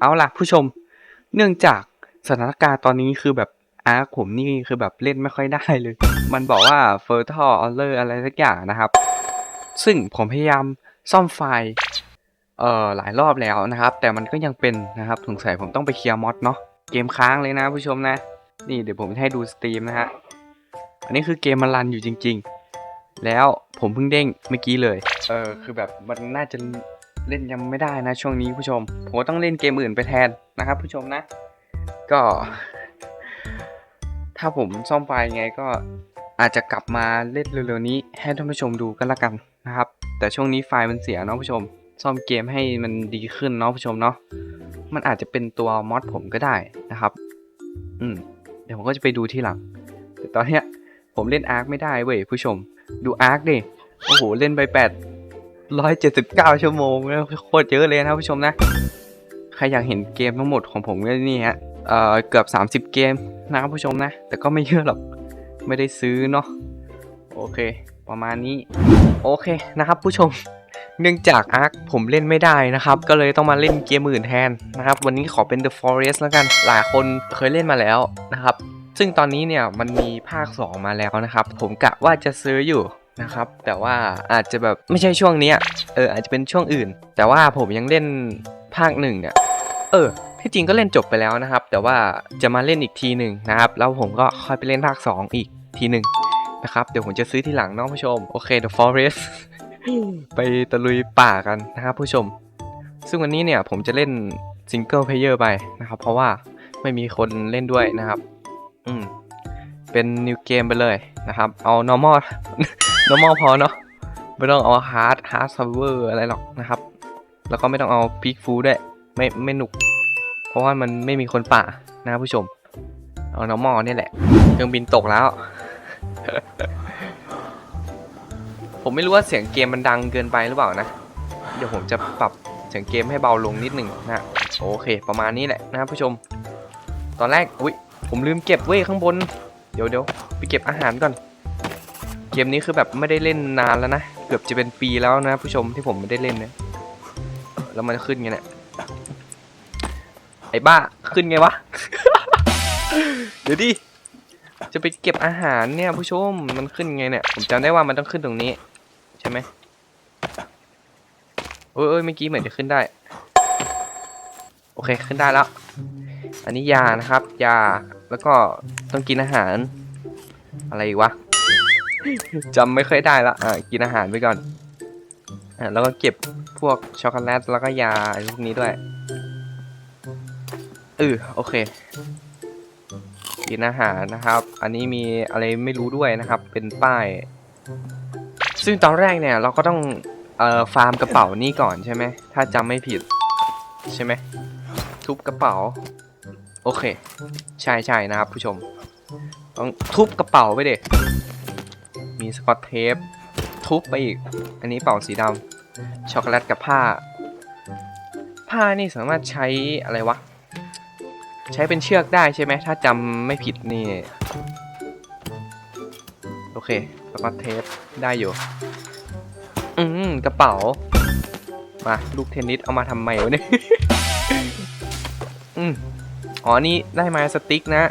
เอาล่ะผู้ชม เนื่องจากสถานการณ์ตอนนี้คือแบบอาร์ผมนี่คือแบบเล่นไม่ค่อยได้เลย มันบอกว่า f e r t a l Error อะไรสักอย่างนะครับ ซึ่งผมพยายามซ่อมไฟล์เอ่อหลายรอบแล้วนะครับ แต่มันก็ยังเป็นนะครับสงสัยผมต้องไปเคลียร์มอดเนาะเกมค้างเลยนะผู้ชมนะ นี่เดี๋ยวผมให้ดูสตรีมนะฮะอันนี้คือเกมมันรันอยู่จริง ๆ แล้วผมเพิ่งเด้งเมื่อกี้เลย เออคือแบบมันน่าจะ เล่นยังไม่ได้นะช่วงนี้ผู้ชม ผมต้องเล่นเกมอื่นไปแทนนะครับ ผู้ชมนะ ก็ ถ้าผมซ่อมไฟไงก็อาจจะกลับมาเล่นเร็วๆนี้ให้ท่านผู้ชมดูกันละกันนะครับ แต่ช่วงนี้ไฟล์มันเสียเนาะผู้ชม ซ่อมเกมให้มันดีขึ้นเนาะผู้ชมเนาะมันอาจจะเป็นตัวมอดผมก็ได้นะครับ อืมเดี๋ยวผมก็จะไปดูทีหลังแต่ตอนเนี้ยผมเล่นอาร์คไม่ได้เว้ยผู้ชม ดูอาร์คดิโอ้โหเล่นไปแปด ร้อยเจ็ดสิบเก้าชั่วโมงแล้วโคตรเยอะเลยนะผู้ชมนะ ใครอยากเห็นเกมทั้งหมดของผมก็นี่ฮะเอ่อเกือบ 30 เกมนะครับผู้ชมนะ แต่ก็ไม่เยอะหรอกไม่ได้ซื้อเนาะโอเค ประมาณนี้ โอเคนะครับผู้ชมเนื่องจากอาร์คผมเล่นไม่ได้นะครับ ก็เลยต้องมาเล่นเกมอื่นแทนนะครับ วันนี้ขอเป็น The Forest แล้วกัน หลายคนเคยเล่นมาแล้วนะครับ ซึ่งตอนนี้เนี่ยมันมีภาค 2 มาแล้วนะครับ ผมกะว่าจะซื้ออยู่ นะครับ แต่ว่าอาจจะแบบไม่ใช่ช่วงนี้เอออาจจะเป็นช่วงอื่น แต่ว่าผมยังเล่นภาคหนึ่งเนี่ยเออที่จริงก็เล่นจบไปแล้วนะครับ แต่ว่าจะมาเล่นอีกทีหนึ่งนะครับ แล้วผมก็ค่อยไปเล่นภาค 2 อีกทีหนึ่งนะครับ เดี๋ยวผมจะซื้อทีหลังน้องผู้ชม โอเค The Forest ไปตะลุยป่ากันนะครับผู้ชม ซึ่งวันนี้เนี่ยผมจะเล่นซิงเกิลเพลเยอร์ไปนะครับ เพราะว่าไม่มีคนเล่นด้วยนะครับ อืม เป็นนิวเกมไปเลยนะครับ เอา normal normal พอเนาะไม่ต้องเอา hard hard server อะไรหรอกนะครับ แล้วก็ไม่ต้องเอา peak full ด้วยไม่ไม่หนุก เพราะว่ามันไม่มีคนป่านะครับผู้ชม เอา normal นี่แหละเครื่องบินตกแล้ว ผมไม่รู้ว่าเสียงเกมมันดังเกินไปหรือเปล่านะ เดี๋ยวผมจะปรับเสียงเกมให้เบาลงนิดหนึ่งนะโอเค ประมาณนี้แหละนะครับผู้ชม ตอนแรกอุ้ยผมลืมเก็บเว้ยข้างบน เดี๋ยวเดี๋ยวไปเก็บอาหารก่อน มนี้คือแบบไม่ได้เล่นนานแล้วนะ เกือบจะเป็นปีแล้วนะผู้ชมที่ผมไม่ได้เล่นนะแล้วมันขึ้นไงเนี่ยไอ้บ้าขึ้นไงวะ เดี๋ยวดิ จะไปเก็บอาหารเนี่ยผู้ชมมันขึ้นไงเนี่ย ผมจำได้ว่ามันต้องขึ้นตรงนี้ ใช่ไหมโอ้ยเอ้ยเมื่อกี้เหมือนจะขึ้นได้ โอเคขึ้นได้แล้ว อันนี้ยานะครับ ยาแล้วก็ต้องกินอาหาร อะไรอีกวะ จำไม่ค่อยได้ละอะกินอาหารไปก่อนอะแล้วก็เก็บพวกช็อกโกแลตแล้วก็ยาพวกนี้ด้วยเออโอเค กินอาหารนะครับ อันนี้มีอะไรไม่รู้ด้วยนะครับ เป็นป้าย ซึ่งตอนแรกเนี่ยเราก็ต้องเอ่อฟาร์มกระเป๋านี่ก่อนใช่ไหมถ้าจำไม่ผิด ใช่ไหมทุบกระเป๋า โอเค ใช่ใช่นะครับผู้ชม ต้องทุบกระเป๋าไปเด็ มีสกอตเทป ทุบไปอีก อันนี้เป๋าสีดำช็อกโกแลตกับผ้า ผ้านี่สามารถใช้อะไรวะ ใช้เป็นเชือกได้ใช่ไหม ถ้าจำไม่ผิดนี่ โอเค สกอตเทป ได้อยู่ อืมกระเป๋า มา ลูกเทนนิสเอามาทำไมวะเนี่ย อืมอ๋อ นี่ได้ไม้สติ๊กนะ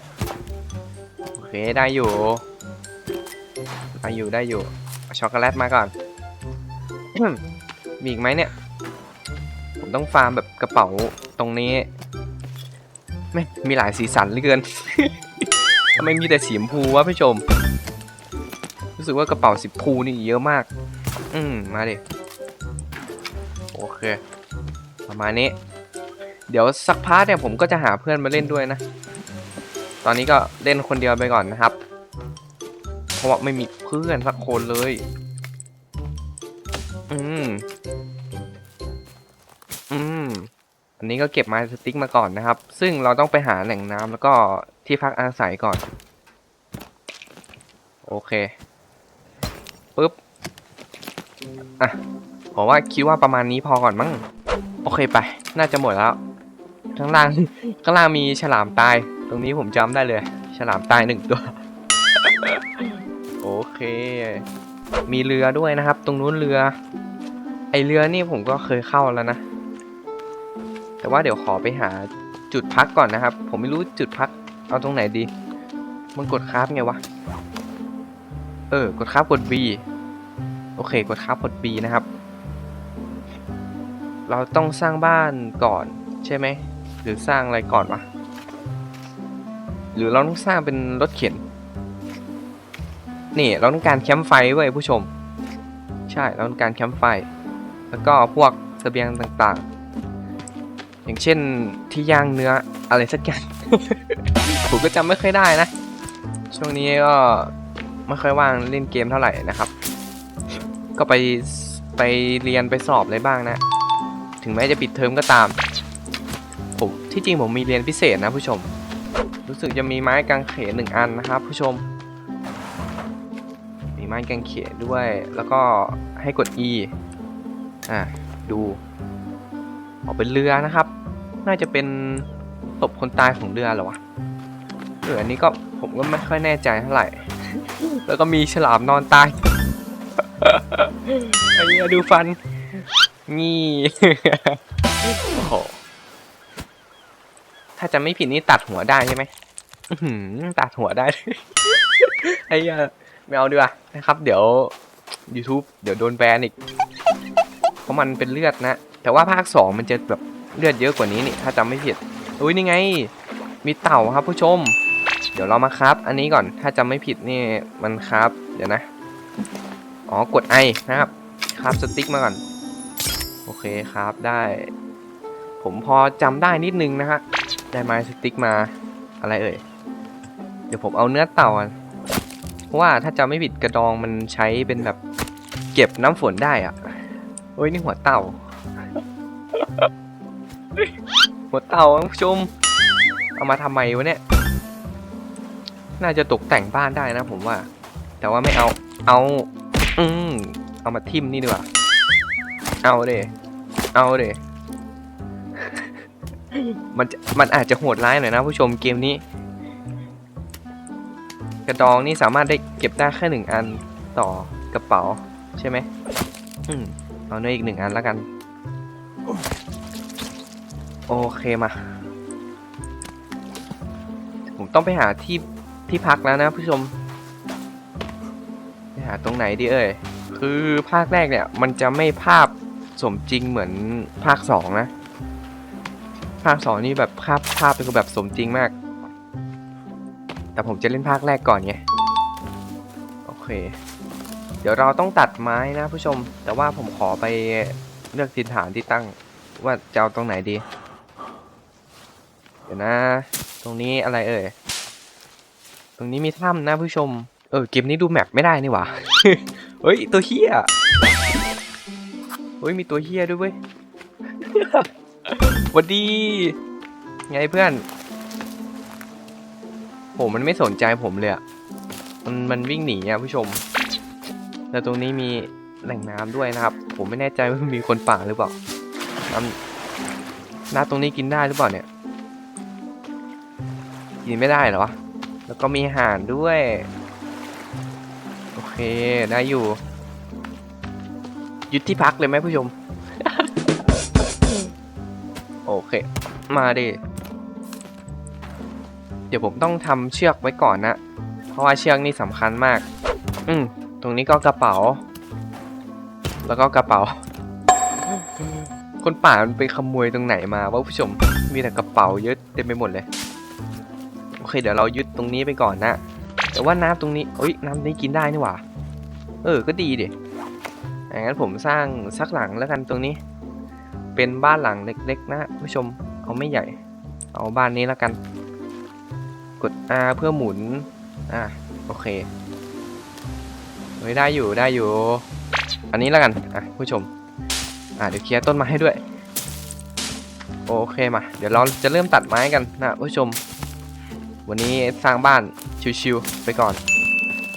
โอเค ได้อยู่ ได้อยู่ได้อยู่ช็อกโกแลตมาก่อน มีอีกไหมเนี่ย ผมต้องฟาร์มแบบกระเป๋าตรงนี้ไม่มีหลายสีสันเหลือเกินทำไมมีแต่สีชมพูวะผู้ชม รู้สึกว่ากระเป๋าสีชมพูนี่เยอะมาก อืมมาดิโอเค ประมาณนี้ เดี๋ยวสักพักเนี่ยผมก็จะหาเพื่อนมาเล่นด้วยนะ ตอนนี้ก็เล่นคนเดียวไปก่อนนะครับ เพราะว่าไม่มีเพื่อนสักคนเลย อืม อืม อันนี้ก็เก็บไม้สติ๊กมาก่อนนะครับ ซึ่งเราต้องไปหาแหล่งน้ำแล้วก็ที่พักอาศัยก่อน โอเค ปึ๊บ อะผมว่าคิดว่าประมาณนี้พอก่อนมั้ง โอเคไป น่าจะหมดแล้ว ข้างล่าง ข้างล่างมีฉลามตาย ตรงนี้ผมจำได้เลย ฉลามตายหนึ่งตัว เค มีเรือด้วยนะครับ ตรงนู้นเรือ ไอเรือนี่ผมก็เคยเข้าแล้วนะ แต่ว่าเดี๋ยวขอไปหาจุดพักก่อนนะครับ ผมไม่รู้จุดพักเอาตรงไหนดี มันกดคราฟไงวะ เออ กดคราฟกด B โอเค กดคราฟกด B นะครับ เราต้องสร้างบ้านก่อนใช่ไหม หรือสร้างอะไรก่อนวะ หรือเราต้องสร้างเป็นรถเข็น นี่เราต้องการแคมป์ไฟไว้ยผู้ชม ใช่เราต้องการแคมป์ไฟ แล้วก็พวกเสบียงต่างๆ อย่างเช่นที่ย่างเนื้ออะไรสักอย่าง ผมก็จำไม่ค่อยได้นะ ช่วงนี้ก็ไม่ค่อยว่างเล่นเกมเท่าไหร่นะครับ ก็ไปไปเรียนไปสอบอะไรบ้างนะ ถึงแม้จะปิดเทอมก็ตาม ผมที่จริงผมมีเรียนพิเศษนะผู้ชม รู้สึกจะมีไม้กางเขนหนึ่งอันนะครับผู้ชม ไม้กางเขนด้วย แล้วก็ให้กด E อะดูออกเป็นเรือนะครับ น่าจะเป็นศพคนตายของเรือหรอวะเอออันนี้ก็ผมก็ไม่ค่อยแน่ใจเท่าไหร่ แล้วก็มีฉลามนอนตายไอ้เหี้ดูฟันงี้โอ้โหถ้าจะไม่ผิดนี่ตัดหัวได้ใช่ไหมตัดหัวได้ไอ้เหี้ย ไม่เอาดีกว่านะครับ เดี๋ยว YouTube เดี๋ยวโดนแบนอีก เพราะมันเป็นเลือดนะ แต่ว่าภาค 2 มันจะแบบเลือดเยอะกว่านี้นี่ ถ้าจำไม่ผิดอุ้ยนี่ไง มีเต่าครับผู้ชม เดี๋ยวเรามาครับ อันนี้ก่อนถ้าจำไม่ผิดนี่มันครับ เดี๋ยวนะ อ๋อกดไอนะครับครับสติ๊กมาก่อน โอเคครับได้ ผมพอจำได้นิดนึงนะฮะได้ไม้สติ๊กมาอะไรเอ่ย เดี๋ยวผมเอาเนื้อเต่าก่อน เพราะว่าถ้าจำไม่ผิดกระดองมันใช้เป็นแบบเก็บน้ำฝนได้อะโอ้ยนี่หัวเต่า หัวเต่าท่านผู้ชม เอามาทำไมวะเนี่ย น่าจะตกแต่งบ้านได้นะผมว่า แต่ว่าไม่เอา เอา อืมเอามาทิมนี่ดีกว่า เอาเดเอาเดมันมันอาจจะโหดร้ายหน่อยนะผู้ชมเกมนี้ กระดองนี่สามารถได้เก็บได้แค่หนึ่งอันต่อกระเป๋าใช่ไหมอืมเอาเนื้ออีกหนึ่งอันแล้วกัน โอเคมา ผมต้องไปหาที่ที่พักแล้วนะผู้ชมไปหาตรงไหนดีเอ่ยคือภาคแรกเนี่ย มันจะไม่ภาพสมจริงเหมือนภาคสองนะ ภาคสองนี่แบบภาพภาพเป็นแบบสมจริงมาก แต่ผมจะเล่นภาคแรกก่อนไง โอเค เดี๋ยวเราต้องตัดไม้นะผู้ชม แต่ว่าผมขอไปเลือกทินฐานที่ตั้งว่าจะเอาตรงไหนดี เดี๋ยวนะ ตรงนี้อะไรเอ่ย ตรงนี้มีถ้ำนะผู้ชม เออเกมนี้ดูแมปไม่ได้นี่หว่า เฮ้ยตัวเฮียเฮ้ยมีตัวเฮียด้วยเว้ยหวัดดี ไงเพื่อน โหมันไม่สนใจผมเลยอะมันมันวิ่งหนีอะผู้ชม แล้วตรงนี้มีแหล่งน้ำด้วยนะครับ ผมไม่แน่ใจว่ามีคนป่าหรือเปล่าน้ำน้ำตรงนี้กินได้หรือเปล่าเนี่ย กินไม่ได้เหรอ แล้วก็มีอาหารด้วย โอเคได้อยู่ยึดที่พักเลยไหมผู้ชม โอเค มาดิ เดี๋ยวผมต้องทำเชือกไว้ก่อนนะ เพราะว่าเชือกนี่สำคัญมาก อืมตรงนี้ก็กระเป๋า แล้วก็กระเป๋า คนป่ามันไปขโมยตรงไหนมาวะผู้ชม มีแต่กระเป๋าเยอะเต็มไปหมดเลย โอเค เดี๋ยวเรายึดตรงนี้ไปก่อนนะ แต่ว่าน้ำตรงนี้เอ้ยน้ำนี้กินได้นี่หว่า เออ ก็ดีดิงั้นผมสร้างสักหลังแล้วกันตรงนี้ เป็นบ้านหลังเล็ก ๆ นะผู้ชม เอาไม่ใหญ่ เอาบ้านนี้แล้วกัน กด R เพื่อหมุน อะ โอเคเฮ้ยได้อยู่ได้อยู่ อันนี้แล้วกัน อะ ผู้ชม อะ เดี๋ยวเคลียร์ต้นไม้ให้ด้วย โอเคมา เดี๋ยวเราจะเริ่มตัดไม้กันนะผู้ชม วันนี้สร้างบ้านชิวๆไปก่อน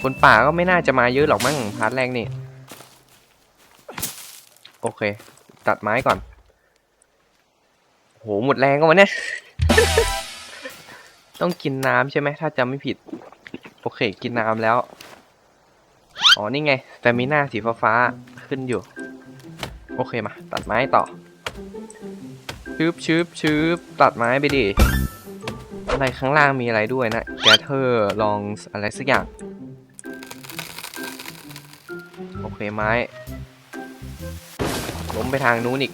คนป่าก็ไม่น่าจะมาเยอะหรอกมั้งพาร์ทแรกนี่ โอเค ตัดไม้ก่อน โห หมดแรงก็วันเนี้ย ต้องกินน้ำใช่ไหมถ้าจำไม่ผิด โอเค กินน้ำแล้ว อ๋อ นี่ไงแต่มีหน้าสีฟ้าๆขึ้นอยู่ โอเคมา ตัดไม้ต่อชืบชืบชืบตัดไม้ไปดิ อะไรข้างล่างมีอะไรด้วยนะ แกเธอลองอะไรสักอย่าง โอเคไม้ล้มไปทางนู้นอีก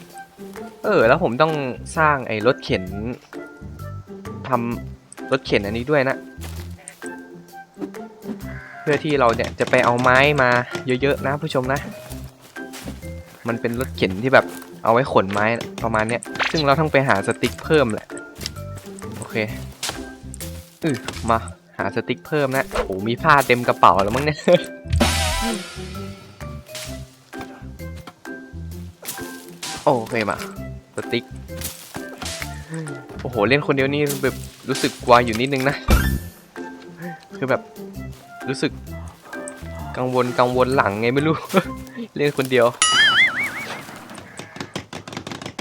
เออ แล้วผมต้องสร้างไอ้รถเข็นทำ รถเข็นอันนี้ด้วยนะ เพื่อที่เราเนี่ยจะไปเอาไม้มาเยอะๆนะผู้ชมนะ มันเป็นรถเข็นที่แบบเอาไว้ขนไม้ประมาณเนี้ย ซึ่งเราต้องไปหาสติ๊กเพิ่มแหละ โอเคอือมาหาสติ๊กเพิ่มนะ โอ้มีผ้าเต็มกระเป๋าแล้วมั้งเนี่ยโอเคมา สติ๊ก โอ้โห เล่นคนเดียวนี่แบบ รู้สึกกลัวอยู่นิดนึงนะ คือแบบรู้สึกกังวลกังวลหลังไงไม่รู้ เล่นคนเดียว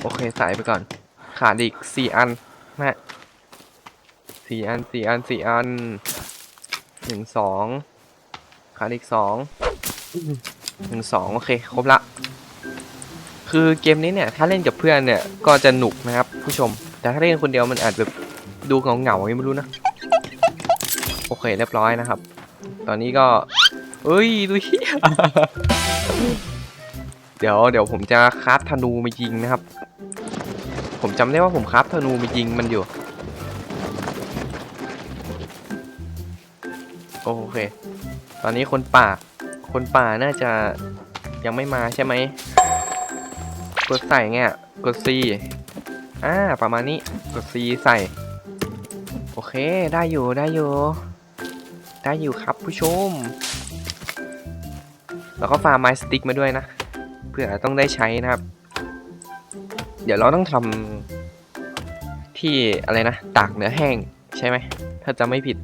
โอเคใส่ไปก่อน ขาดอีกสี่อันนะสี่อันสี่อันสี่อันหนึ่งสองขาดอีกสองหนึ่งสองโอเค ครบละ คือเกมนี้เนี่ย ถ้าเล่นกับเพื่อนเนี่ย ก็จะหนุกนะครับ ผู้ชม แต่ถ้าเล่นคนเดียวมันอาจแบบ ดูเงาเหงาๆไม่รู้นะ โอเคเรียบร้อยนะครับ ตอนนี้ก็เอ้ยดูเฮียเดี๋ยวเดี๋ยวผมจะคราฟธนูมายิงนะครับ ผมจำได้ว่าผมคราฟธนูมายิงมันอยู่ โอเค ตอนนี้คนป่า คนป่าน่าจะยังไม่มาใช่ไหมกดใส่ไงอะกด C อ่าประมาณนี้กด C ใส่ ได้อยู่ได้อยู่ ได้อยู่ครับผู้ชม แล้วก็ฟาร์มไม้สติ๊กมาด้วยนะ เพื่อต้องได้ใช้นะครับ เดี๋ยวเราต้องทำที่อะไรนะตากเนื้อแห้งใช่ไหม ถ้าจะไม่ผิด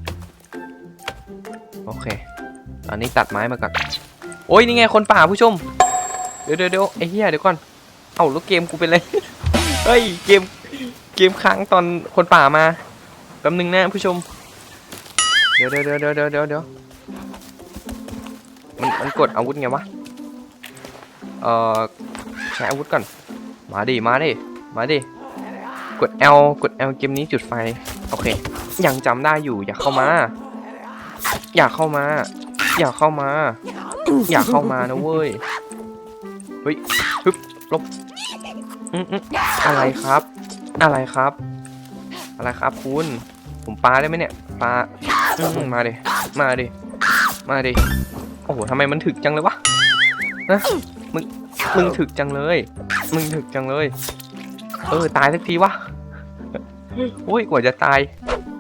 โอเค ตอนนี้ตัดไม้มาก่อนโอ้ยนี่ไงคนป่าผู้ชม เดี๋ยวเดี๋ยวเดี๋ยวไอ้เหี้ยเดี๋ยวก่อน เอ้าแล้วเกมกูเป็นไร เฮ้ยเกมเกมค้างตอนคนป่ามา แป๊บนึงนะผู้ชม เดี๋ยวเดี๋ยวเดี๋ยวเดี๋ยวเดี๋ยวเดี๋ยวมันมันกดอาวุธไงวะ เอ่อใช้อาวุธก่อน มาดิ มาดิ มาดิ กด L กด L เกมนี้จุดไฟ โอเค ยังจำได้อยู่ อย่าเข้ามา อย่าเข้ามา อย่าเข้ามา อย่าเข้ามานะเว้ย เฮ้ยฮึบลบอืมอะไรครับ อะไรครับ อะไรครับคุณ ผมปลาได้ไหมเนี่ยปลามาดิมาดิมาดิโอ้โหทำไมมันถึกจังเลยวะนะมึงมึงถึกจังเลย มึงถึกจังเลย เออตายสักทีวะโอ้ยกว่าจะตาย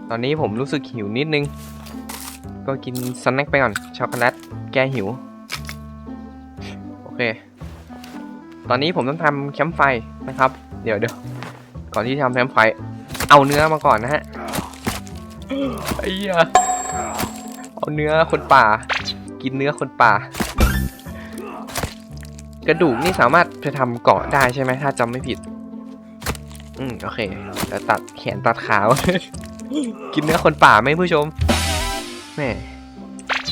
ตอนนี้ผมรู้สึกหิวนิดนึง ก็กินสแน็คไปก่อนช็อกโกแลตแก้หิวโอเค ตอนนี้ผมต้องทำแคมป์ไฟนะครับ เดี๋ยวเดี๋ยวก่อนที่ทำแคมป์ไฟ เอาเนื้อมาก่อนนะฮะไอ้เหี้ยเอาเนื้อคนป่า กินเนื้อคนป่า กระดูกนี่สามารถไปทำเกาะได้ใช่ไหมถ้าจำไม่ผิด อืมโอเคแต่ตัดแขนตัดขา กินเนื้อคนป่าไหมผู้ชมแหม่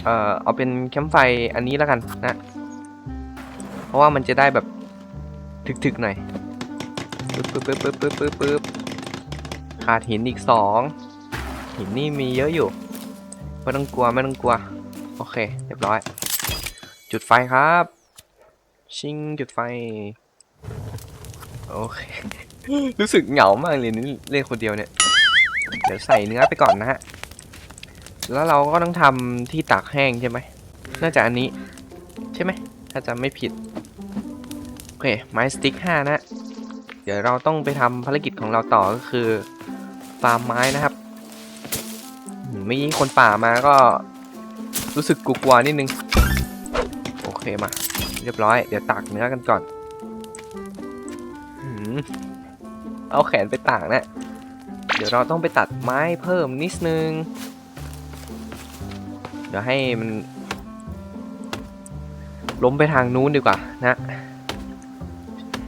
เอ่อเอาเป็นแคมป์ไฟอันนี้แล้วกันนะ เพราะว่ามันจะได้แบบถึกๆหน่อยปึ๊บปึ๊บปึ๊บปึ๊บปึ๊บปึ๊บปึ๊บ ขาดหินอีกสองหินนี่มีเยอะอยู่ไม่ต้องกลัวไม่ต้องกลัว โอเค เรียบร้อย จุดไฟครับ ชิงจุดไฟ โอเค รู้สึกเหงามากเลยนี่เล่นคนเดียวเนี่ย เดี๋ยวใส่เนื้อไปก่อนนะฮะ แล้วเราก็ต้องทำที่ตากแห้งใช่ไหม น่าจะอันนี้ ใช่ไหม ถ้าจำไม่ผิด โอเค ไม้สติ๊กห้านะ เดี๋ยวเราต้องไปทำภารกิจของเราต่อก็คือ ฟาร์มไม้นะครับอืมเมื่อกี้คนป่ามาก็รู้สึกกลัวๆนิดนึง โอเคมา เรียบร้อย เดี๋ยวตากเนื้อกันก่อน เอาแขนไปตากนะ เดี๋ยวเราต้องไปตัดไม้เพิ่มนิดนึง เดี๋ยวให้มัน ล้มไปทางนู้นดีกว่านะ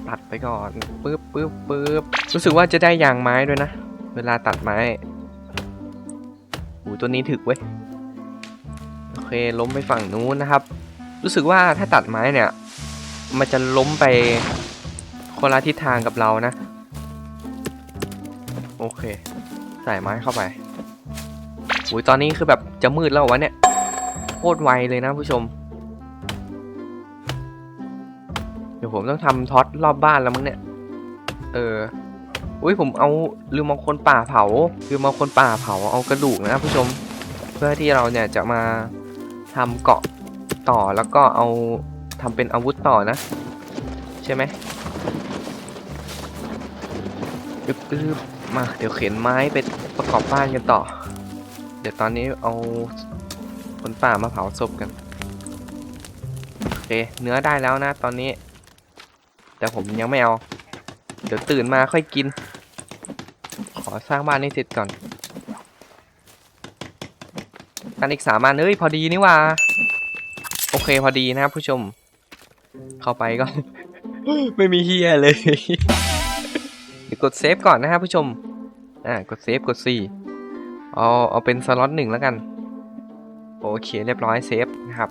ตัดไปก่อนปึ๊บปึ๊บปึ๊บรู้สึกว่าจะได้ยางไม้ด้วยนะ เวลาตัดไม้หูตัวนี้ถึกเว้ย โอเคล้มไปฝั่งนู้นนะครับ รู้สึกว่าถ้าตัดไม้เนี่ย มันจะล้มไปคนละทิศทางกับเรานะ โอเค ใส่ไม้เข้าไปอุ้ยตอนนี้คือแบบจะมืดแล้ววะเนี่ยโคตรไวเลยนะผู้ชม เดี๋ยวผมต้องทำท็อตรอบบ้านแล้วมั้งเนี่ย เออ อุ้ยผมเอาลืมเอาคนป่าเผาลืมเอาคนป่าเผาเอากระดูกนะผู้ชม เพื่อที่เราเนี่ยจะมาทำเกาะต่อแล้วก็เอาทำเป็นอาวุธต่อนะ ใช่ไหมอึบอึบมาเดี๋ยวเข็นไม้ไปประกอบบ้านกันต่อ เดี๋ยวตอนนี้เอาคนป่ามาเผาศพกันโอเคเนื้อได้แล้วนะตอนนี้ แต่ผมยังไม่เอา เดี๋ยวตื่นมาค่อยกิน ขอสร้างบ้านให้เสร็จก่อนกันอีกสามอันเอ้ยพอดีนี่หว่า โอเคพอดีนะครับผู้ชม เข้าไปก็ ไม่มีเฮียเลยเดี๋ยวกดเซฟก่อนนะครับผู้ชมอ่ากดเซฟกด C เอาเอาเป็นสล็อตหนึ่งแล้วกัน โอเคเรียบร้อยเซฟนะครับ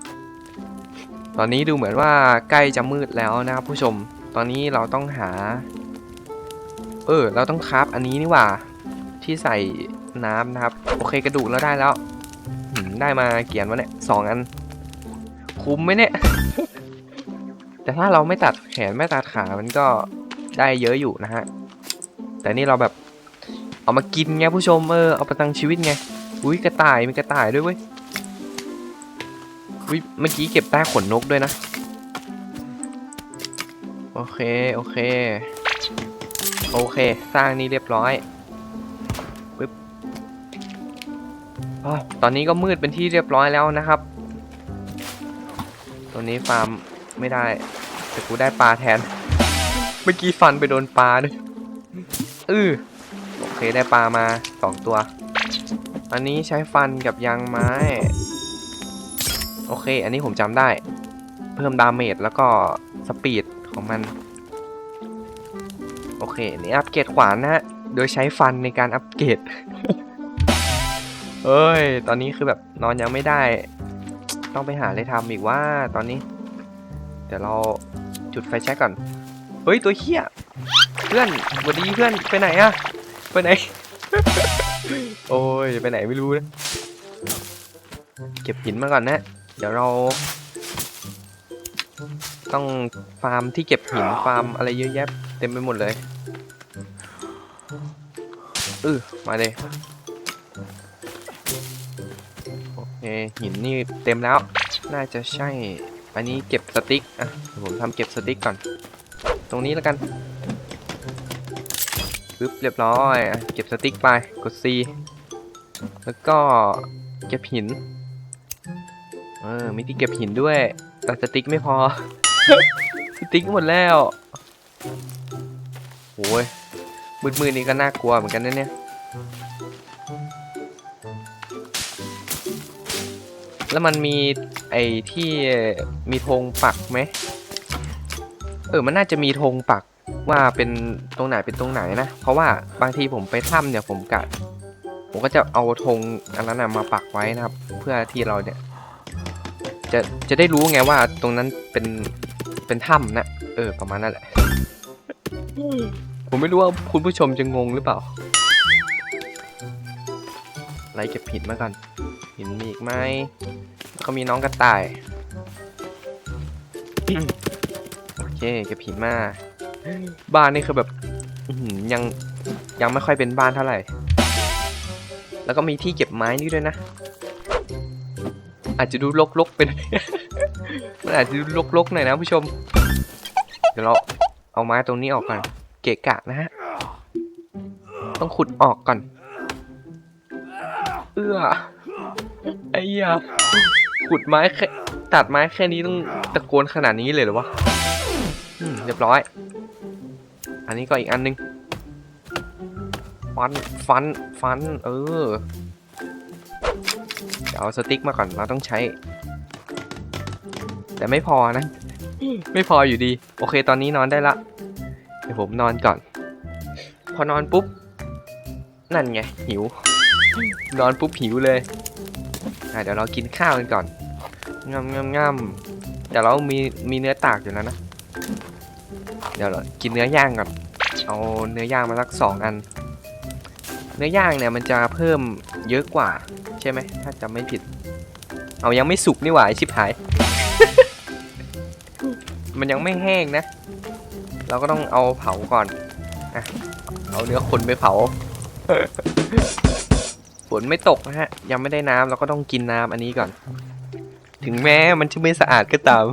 ตอนนี้ดูเหมือนว่าใกล้จะมืดแล้วนะครับผู้ชม ตอนนี้เราต้องหา เออ เราต้องคราฟอันนี้นี่หว่า ที่ใส่น้ำนะครับ โอเคกระดูกแล้วได้แล้วได้มาเกียนวะเนี่ยสองอัน คุ้มไหมเนี่ย แต่ถ้าเราไม่ตัดแขนไม่ตัดขามันก็ได้เยอะอยู่นะฮะ แต่นี่เราแบบเอามากินไงผู้ชมเออเอาประทังชีวิตไงอุ้ยกระต่ายมีกระต่ายด้วยเว้ยอุ้ยเมื่อกี้เก็บใต้ขนนกด้วยนะ โอเค โอเค โอเค สร้างนี่เรียบร้อยปึ๊บอตอนนี้ก็มืดเป็นที่เรียบร้อยแล้วนะครับ ตัวนี้ฟาร์มไม่ได้ แต่กูได้ปลาแทน เมื่อกี้ฟันไปโดนปลาด้วยอือโอเคได้ปลามาสองตัว อันนี้ใช้ฟันกับยางไม้ โอเค อันนี้ผมจำได้ เพิ่มดาเมจแล้วก็สปีดของมัน โอเคนี่อัปเกรดขวานนะฮะ โดยใช้ฟันในการอัปเกรดเอ้ย ตอนนี้คือแบบนอนยังไม่ได้ ต้องไปหาอะไรทำอีกว่าตอนนี้ เดี๋ยวเราจุดไฟแช็กก่อน เฮ้ย ตัวเหี้ย เพื่อนสวัสดีเพื่อนไปไหนอะไปไหน โอ้ย ไปไหนไม่รู้นะเก็บหินมาก่อนนะ เดี๋ยวเรา ต้องฟาร์มที่เก็บหินฟาร์มอะไรเยอะแยะเต็มไปหมดเลย เออมาเลย โอเคหินนี่เต็มแล้ว น่าจะใช่ อันนี้เก็บสติ๊ก อะผมทำเก็บสติ๊กก่อน ตรงนี้แล้วกันปึ๊บเรียบร้อย เก็บสติ๊กไป กด C แล้วก็เก็บหิน เออ มีที่เก็บหินด้วย แต่สติ๊กไม่พอ สติ๊กหมดแล้วโอ้ย มืดๆนี่ก็น่ากลัวเหมือนกันนะเนี่ยแล้วมันมีไอ้ที่มีธงปักไหมเออมันน่าจะมีธงปักว่าเป็นตรงไหนเป็นตรงไหนนะ เพราะว่าบางทีผมไปถ้ำเนี่ยผมกะผมก็จะเอาธงอันนั้นนะมาปักไว้นะครับ เพื่อที่เราเนี่ย จะจะได้รู้ไงว่าตรงนั้นเป็นเป็นถ้ำนะเออประมาณนั้นแหละ ผมไม่รู้ว่าคุณผู้ชมจะงงหรือเปล่าไล่เก็บหินมาก่อนหินมีอีกไหมแล้วก็มีน้องกระต่าย โอเคเก็บหินมา บ้านนี่คือแบบยังยังไม่ค่อยเป็นบ้านเท่าไหร่ แล้วก็มีที่เก็บไม้นี่ด้วยนะ อาจจะดูลกๆไปหน่อยมันอาจจะดูลกๆหน่อยนะผู้ชม เดี๋ยวเราเอาไม้ตรงนี้ออกก่อน เกะกะนะฮะ ต้องขุดออกก่อน เอื้อไอ้ยาขุดไม้แค่ตัดไม้แค่นี้ต้องตะโกนขนาดนี้เลยหรอวะเรียบร้อย อันนี้ก็อีกอันนึง ฟัน ฟัน ฟัน เออ เดี๋ยวเอาสติ๊กมาก่อน เราต้องใช้ แต่ไม่พอนะ ไม่พออยู่ดี โอเค ตอนนี้นอนได้ละ ดี๋ยวผมนอนก่อน พอนอนปุ๊บ นั่นไง หิว นอนปุ๊บหิวเลยอะเดี๋ยวเรากินข้าวกันก่อนงำงำงำเดี๋ยวเรามีมีเนื้อตากอยู่แล้วนะ เดี๋ยวเรากินเนื้อย่างก่อน เอาเนื้อย่างมาสักสองอัน เนื้อย่างเนี่ยมันจะเพิ่มเยอะกว่า ใช่ไหมถ้าจำไม่ผิด เอายังไม่สุกนี่หว่าไอชิบหาย มันยังไม่แห้งนะ เราก็ต้องเอาเผาก่อนอะเอาเนื้อคนไปเผา ฝนไม่ตกนะฮะ ยังไม่ได้น้ำเราก็ต้องกินน้ำอันนี้ก่อน ถึงแม้มันจะไม่สะอาดก็ตาม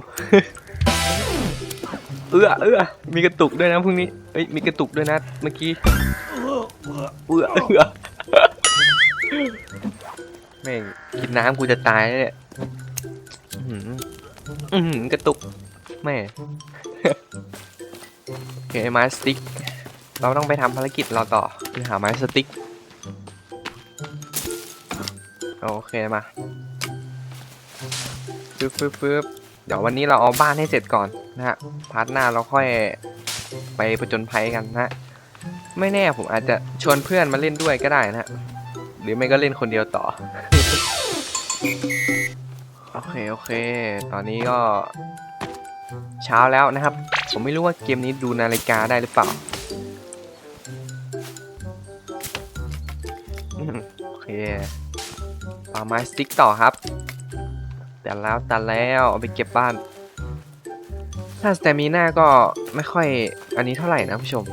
เอื้อเอื้อมีกระตุกด้วยนะพรุ่งนี้เอ้ยมีกระตุกด้วยนะ เมื่อกี้ เอื้อเอื้อแม่งกินน้ำกูจะตายแล้วเนี่ยอื้อหืออื้อหือกระตุกแม่ โอเคไม้สติ๊ก เราต้องไปทำภารกิจเราต่อคือหาไม้สติ๊ก โอเคมาฟึบฟึบฟึบเดี๋ยววันนี้เราเอาบ้านให้เสร็จก่อนนะฮะ พาร์ทหน้าเราค่อยไปประจนภัยกันนะฮะไม่แน่ผมอาจจะชวนเพื่อนมาเล่นด้วยก็ได้นะฮะหรือไม่ก็เล่นคนเดียวต่อ โอเค โอเค ตอนนี้ก็ เช้าแล้วนะครับ ผมไม่รู้ว่าเกมนี้ดูนาฬิกาได้หรือเปล่า โอเคปาไม้สติ๊กต่อครับ แต่แล้วแต่แล้วเอาไปเก็บบ้าน ถ้าสเตมีหน่าก็ไม่ค่อยอันนี้เท่าไหร่นะผู้ชม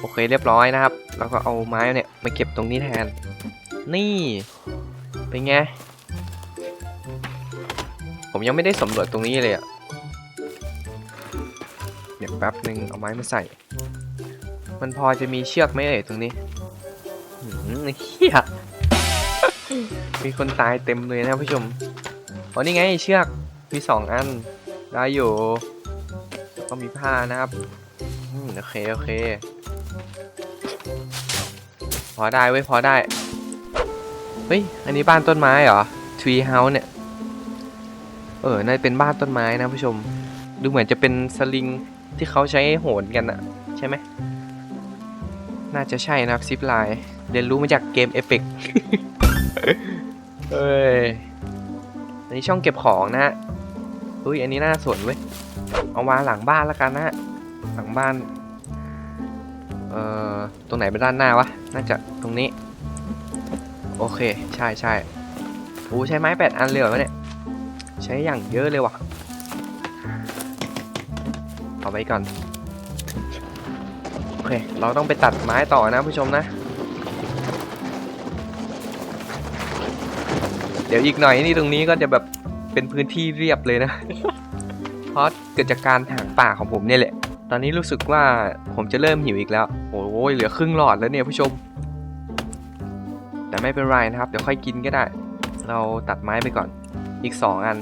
โอเคเรียบร้อยนะครับ แล้วก็เอาไม้เนี่ยมาเก็บตรงนี้แทน นี่ เป็นไง ผมยังไม่ได้สำรวจตรงนี้เลยอะเดี๋ยวแป๊บหนึ่งเอาไม้มาใส่ มันพอจะมีเชือกไหมเอ่ยตรงนี้เฮียมีคนตายเต็มเลยนะผู้ชมอ๋อนี่ไงเชือกมีสองอันได้อยู่ก็มีผ้านะครับโอเคโอเค พอได้เว้ยพอได้ เฮ้ย อันนี้บ้านต้นไม้เหรอ tree house เนี่ย ออน่าจะเป็นบ้านต้นไม้นะผู้ชม ดูเหมือนจะเป็นสลิงที่เขาใช้โหนกันอะใช่ไหม น่าจะใช่นะครับซิปไลน์เรียนรู้มาจากเกมเอ e กเอ้ยอันนี้ช่องเก็บของนะฮะอุ้ยอันนี้น่าสนเว้ย เอาวางหลังบ้านแล้วกันนะฮะ หลังบ้าน เอ่อ ตรงไหนเป็นด้านหน้าวะ น่าจะตรงนี้ โอเค ใช่ใช่โอ้ใช้ไม้แปดอันเลยเหรอเนี่ย ใช้อย่างเยอะเลยว่ะ เอาไว้ก่อน โอเค เราต้องไปตัดไม้ต่อนะผู้ชมนะ เดี๋ยวอีกหน่อยนี่ตรงนี้ก็จะแบบเป็นพื้นที่เรียบเลยนะ เพราะเกิดจากการถางป่าของผมเนี่ยแหละ ตอนนี้รู้สึกว่าผมจะเริ่มหิวอีกแล้ว โอ้ยเหลือครึ่งหลอดแล้วเนี่ยผู้ชม แต่ไม่เป็นไรนะครับ เดี๋ยวค่อยกินก็ได้ เราตัดไม้ไปก่อน อีกสองอัน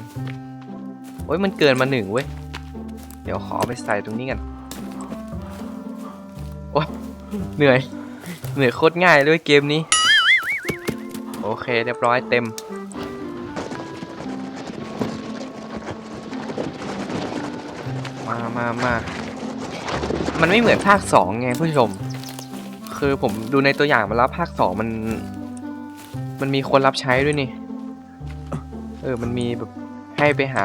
โอ้ยมันเกินมาหนึ่งเว้ย เดี๋ยวขอไปใส่ตรงนี้กัน โอ้ยเหนื่อย เหนื่อยโคตรง่ายเลยเกมนี้ โอเคเรียบร้อยเต็ม มามามามันไม่เหมือนภาคสองไงผู้ชม คือผมดูในตัวอย่างมาแล้วภาคสองมัน มันมีคนรับใช้ด้วยนี่ เออ มันมีแบบให้ไปหา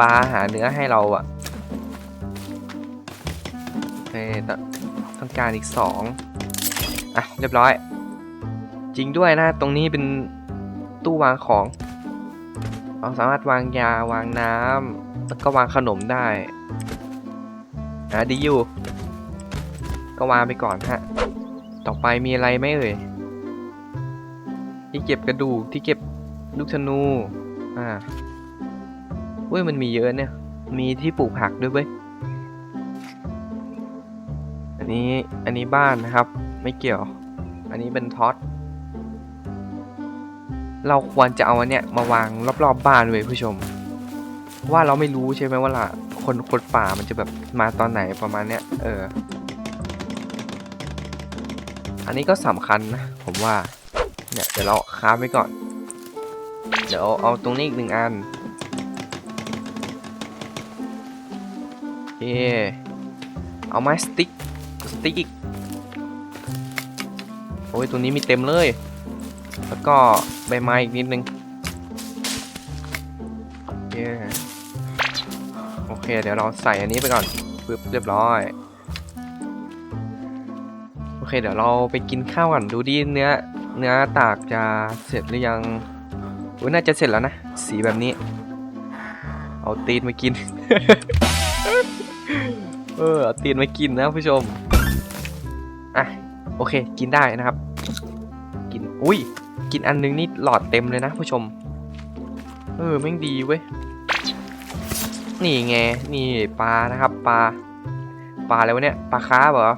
ปลาหาเนื้อให้เราอะโอเคตต้องการอีกสองอะ เรียบร้อย จริงด้วยนะ ตรงนี้เป็นตู้วางของ เราสามารถวางยาวางน้ำแล้วก็วางขนมได้อะดีอยู่ ก็วางไปก่อนฮะ ต่อไปมีอะไรไหมเอ่ยที่เก็บกระดูกที่เก็บลูกธนู อ่าเว้ยมันมีเยอะเนี่ย มีที่ปลูกผักด้วยเว้ย อันนี้อันนี้บ้านนะครับ ไม่เกี่ยว อันนี้เป็นท็อต เราควรจะเอาอันเนี้ยมาวางรอบๆบบ้านเว้ยผู้ชม ว่าเราไม่รู้ใช่ไหมว่าล่ะคนคนป่ามันจะแบบมาตอนไหนประมาณเนี้ย เออ อันนี้ก็สำคัญนะ ผมว่า เนี่ยเดี๋ยวเราค้าไว้ก่อน เดี๋ยวเอาตรงนี้อีกหนึ่งอันโอเคเอาไม้สติ๊กสติ๊กอีกโอ้ยตัวนี้มีเต็มเลย แล้วก็ใบไม้อีกนิดนึงโอเคโอเค เดี๋ยวเราใส่อันนี้ไปก่อนปึ๊บเรียบร้อย โอเคเคเดี๋ยวเราไปกินข้าวก่อนดูดิเนื้อเนื้อตากจะเสร็จหรือยัง อุ้ยน่าจะเสร็จแล้วนะ สีแบบนี้ เอาตีนมากิน เออเอาตีนมากินนะผู้ชม อะ โอเค กินได้นะครับ กิน อุ้ย กินอันนึงนี่หลอดเต็มเลยนะผู้ชม เออแม่งดีเว้ย นี่ไง นี่ปลานะครับ ปลา ปลาอะไรวะเนี่ย ปลาค้าเหรอ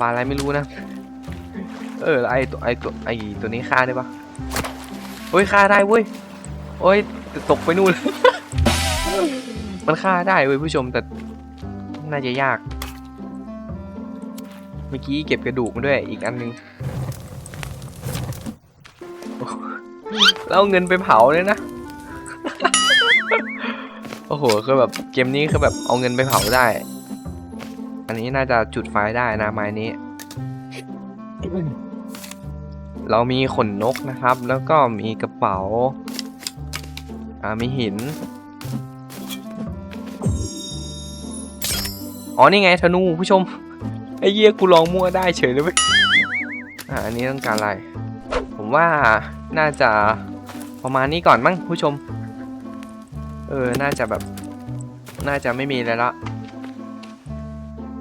ปลาอะไรไม่รู้นะ เออไอตัวไอตัวไอตัวนี้ฆ่าได้ปะ ฮ้ยฆ่าได้เว้ยโอ้ยตกไปนู่น มันฆ่าได้เว้ยผู้ชมแต่น่าจะยาก เมื่อกี้เก็บกระดูกมาด้วยอีกอันนึงแล้วเอาเงินไปเผาเลยนะ โอ้โหคือแบบเกมนี้คือแบบเอาเงินไปเผาได้ อันนี้น่าจะจุดไฟได้นะไม้นี้ เรามีขนนกนะครับ แล้วก็มีกระเป๋าอ่ามีหิน อ๋อ นี่ไงธนูผู้ชม ไอ้เหี้ยกูลองมั่วได้เฉยเลยเว้ยอ่าอันนี้ต้องการอะไร ผมว่าน่าจะประมาณนี้ก่อนมั้งผู้ชม เออ น่าจะแบบ น่าจะไม่มีอะไรละ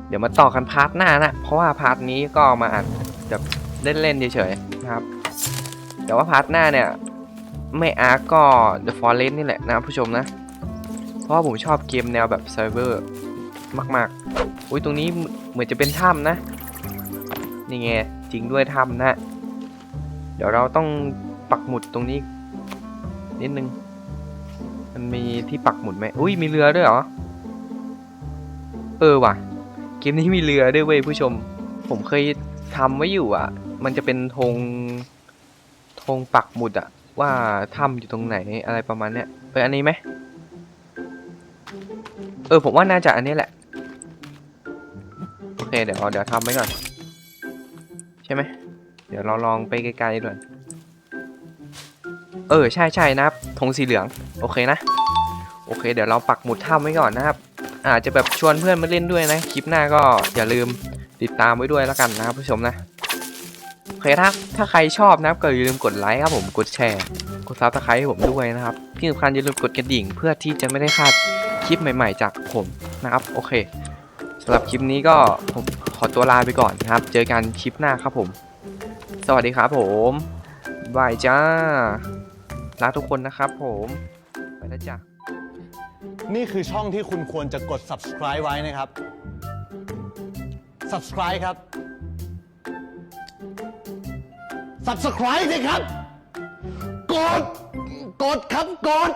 เดี๋ยวมาต่อกันพาร์ทหน้านะ เพราะว่าพาร์ทนี้ก็มาอัดแบบ เล่นๆเฉยๆนะครับ แต่ว่าพาร์ทหน้าเนี่ย ไม่อาร์ก็ The Forest นี่แหละนะผู้ชมนะ เพราะว่าผมชอบเกมแนวแบบไซเบอร์มากๆอุ้ยตรงนี้เหมือนจะเป็นถ้ำนะ นี่ไงจริงด้วยถ้ำนะ เดี๋ยวเราต้องปักหมุดตรงนี้ นิดนึง มันมีที่ปักหมุดไหมอุ้ยมีเรือด้วยเหรอ เออว่ะ เกมนี้มีเรือด้วยเว้ยผู้ชม ผมเคยทำไว้อยู่อะ มันจะเป็นธงธงปักหมุดอะว่าถ้ำอยู่ตรงไหนอะไรประมาณเนี้ยเอออันนี้ไหมเออผมว่าน่าจะอันนี้แหละ โอเคเดี๋ยวเดี๋ยวทำไว้ก่อน ใช่ไหม เดี๋ยวเราลองไปไกลๆด้วยเออใช่ใช่นะครับธงสีเหลืองโอเคนะ โอเค เดี๋ยวเราปักหมุดถ้ำไว้ก่อนนะครับ อาจจะแบบชวนเพื่อนมาเล่นด้วยนะ คลิปหน้าก็อย่าลืมติดตามไว้ด้วยแล้วกันนะครับผู้ชมนะ เคถ้าถ้าใครชอบนะครับก็อย่าลืมกดไลค์ครับผมกดแชร์กดซับสไครต์ให้ผมด้วยนะครับที่สำคัญอย่าลืมกดกระดิ่งเพื่อที่จะไม่ได้พลาดคลิปใหม่ ๆ จากผมนะครับ โอเคสำหรับคลิปนี้ก็ผมขอตัวลาไปก่อนนะครับ เจอกันคลิปหน้าครับผม สวัสดีครับผมบายจ้าลาทุกคนนะครับผมไปแล้วจ้านี่คือช่องที่คุณควรจะกด subscribe ไว้นะครับ subscribe ครับ subscribe สิครับ กด กดครับ กด